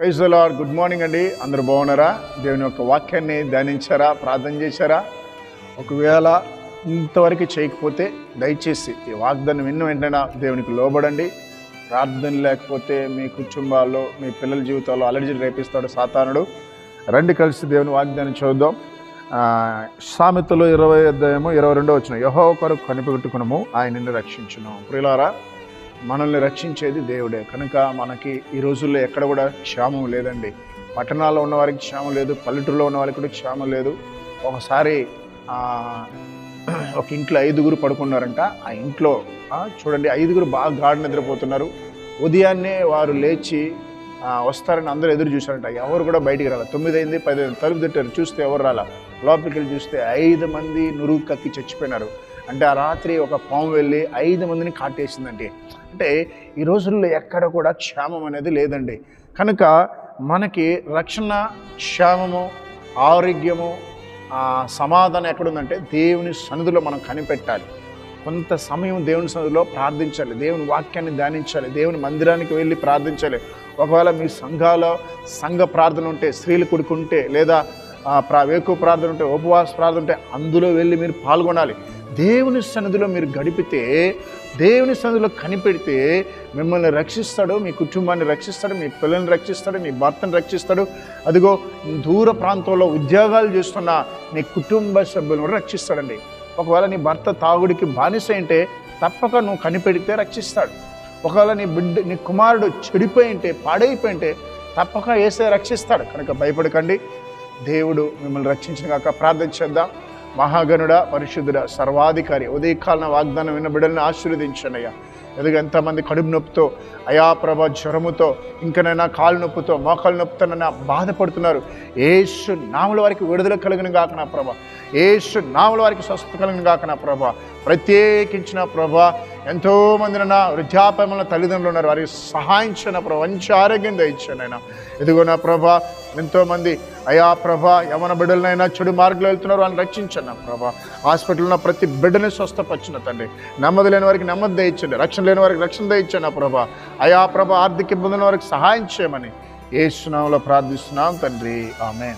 Praise lord. Good morning అండి. అందరు బాగున్నారా? దేవుని యొక్క వాక్యాన్ని ధ్యానించారా? ప్రార్థన చేశారా? ఒకవేళ ఇంతవరకు చేయకపోతే దయచేసి ఈ వాగ్దానం విన్న వెంటనే దేవునికి లోబడండి. ప్రార్థన లేకపోతే మీ కుటుంబాల్లో మీ పిల్లల జీవితాల్లో అలర్జీ రేపిస్తాడు సాతానుడు. రండి కలిసి దేవుని వాగ్దానం చూద్దాం సామెతలు ఇరవై అధ్యాయము ఇరవై రెండో వచ్చిన యహో కొరకు కనిపెట్టుకునము ఆయన నిన్ను రక్షించును. ప్రియులారా మనల్ని రక్షించేది దేవుడే. కనుక మనకి ఈ రోజుల్లో ఎక్కడ కూడా క్షేమం లేదండి. పట్టణాల్లో ఉన్న వారికి క్షేమం లేదు పల్లెటూరులో ఉన్న వారికి కూడా క్షేమం లేదు. ఒకసారి ఒక ఇంట్లో ఐదుగురు పడుకున్నారంట. ఆ ఇంట్లో చూడండి ఐదుగురు బాగా గాఢ నిద్రపోతున్నారు. ఉదయాన్నే వారు లేచి వస్తారని అందరూ ఎదురు చూశారంట. ఎవరు కూడా బయటికి రాలే. తొమ్మిది అయింది పది తలుపు తిట్టారు. చూస్తే ఎవరు రాలా? లోపలికి వెళ్ళి చూస్తే ఐదు మంది నురుగు కక్కి చచ్చిపోయినారు. అంటే ఆ రాత్రి ఒక పాము వెళ్ళి ఐదు మందిని కాటేసిందండి. అంటే ఈ రోజుల్లో ఎక్కడ కూడా క్షేమం అనేది లేదండి. కనుక మనకి రక్షణ క్షేమము ఆరోగ్యము సమాధానం ఎక్కడుందంటే దేవుని సన్నిధిలో మనం కనిపెట్టాలి. కొంత సమయం దేవుని సన్నిధిలో ప్రార్థించాలి. దేవుని వాక్యాన్ని ధ్యానించాలి. దేవుని మందిరానికి వెళ్ళి ప్రార్థించాలి. ఒకవేళ మీ సంఘాలో సంఘ ప్రార్థన ఉంటే స్త్రీలు కుడుకుంటే లేదా ప్రా వేకు ప్రార్థన ఉంటే ఉపవాస ప్రార్థన ఉంటే అందులో వెళ్ళి మీరు పాల్గొనాలి. దేవుని సన్నిధిలో మీరు గడిపితే దేవుని సన్నిధిలో కనిపెడితే మిమ్మల్ని రక్షిస్తాడు మీ కుటుంబాన్ని రక్షిస్తాడు మీ పిల్లల్ని రక్షిస్తాడు మీ భర్తను రక్షిస్తాడు. అదిగో దూర ప్రాంతంలో ఉద్యోగాలు చేస్తున్న నీ కుటుంబ సభ్యులను కూడా రక్షిస్తాడండి. ఒకవేళ నీ భర్త తాగుడికి బానిస అంటే తప్పక నువ్వు కనిపెడితే రక్షిస్తాడు. ఒకవేళ నీ బిడ్డ నీ కుమారుడు చెడిపోయి ఉంటే పాడైపోయి ఉంటే తప్పక వేసే రక్షిస్తాడు. కనుక భయపడకండి. దేవుడు మిమ్మల్ని రక్షించిన కాక ప్రార్థన చేద్దాం. మహాగణుడ పరిశుద్ధుడ సర్వాధికారి ఉదయకాలన వాగ్దానం విన్న బిడ్డలను ఆశీర్వదించండి అయ్యా ఎదుగు ఎంతమంది కడుపు నొప్పితో అయా ప్రభ జ్వరముతో ఇంకనైనా కాలు నొప్పితో మోకాలు నొప్పితోనైనా బాధపడుతున్నారు. ఏసు నాముల వారికి విడుదల కలిగిన కాక నా ప్రభ. ఏసు నాముల వారికి స్వస్థత కలిగిన కాక నా ప్రభ. ప్రత్యేకించిన ప్రభ ఎంతో మంది నా వృద్ధాపమైన తల్లిదండ్రులు ఉన్నారు. వారికి సహాయించిన ప్రభ. మంచి ఆరోగ్యం దయచాను ఆయన ఇదిగో నా ప్రభ ఎంతోమంది అయా ప్రభ యవన బిడ్డలనైనా చెడు మార్గంలో వెళ్తున్నారు. వాళ్ళని రక్షించండి నా ప్రభ. హాస్పిటల్లో ఉన్న ప్రతి బిడ్డని స్వస్థపరిచిన తండ్రి. నెమ్మది లేని వారికి నెమ్మది దయచండి రక్షణ లేని వారికి రక్షణ దయచండి నా ప్రభ. అయా ప్రభ ఆర్థిక ఇబ్బందుల వారికి సహాయం చేయమని ఏ సునాంలో ప్రార్థిస్తున్నాం తండ్రి. ఆమె